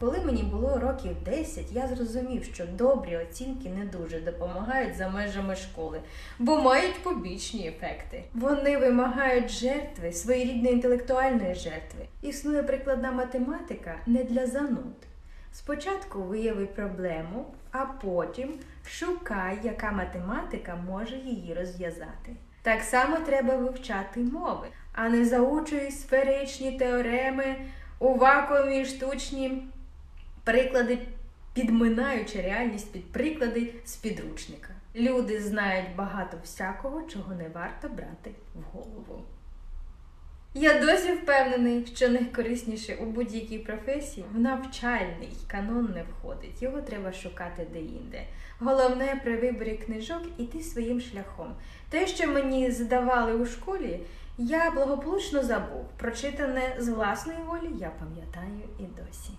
Коли мені було років 10, я зрозумів, що добрі оцінки не дуже допомагають за межами школи, бо мають побічні ефекти. Вони вимагають жертви, своєрідної інтелектуальної жертви. Існує прикладна математика не для зануд. Спочатку вияви проблему, а потім шукай, яка математика може її розв'язати. Так само треба вивчати мови, а не заучуй сферичні теореми у вакуумі штучні приклади, підминаючи реальність під приклади з підручника. Люди знають багато всякого, чого не варто брати в голову. Я досі впевнений, що найкорисніше у будь-якій професії в навчальний канон не входить. Його треба шукати де-інде. Головне при виборі книжок іти своїм шляхом. Те, що мені здавали у школі, я благополучно забув. Прочитане з власної волі я пам'ятаю і досі.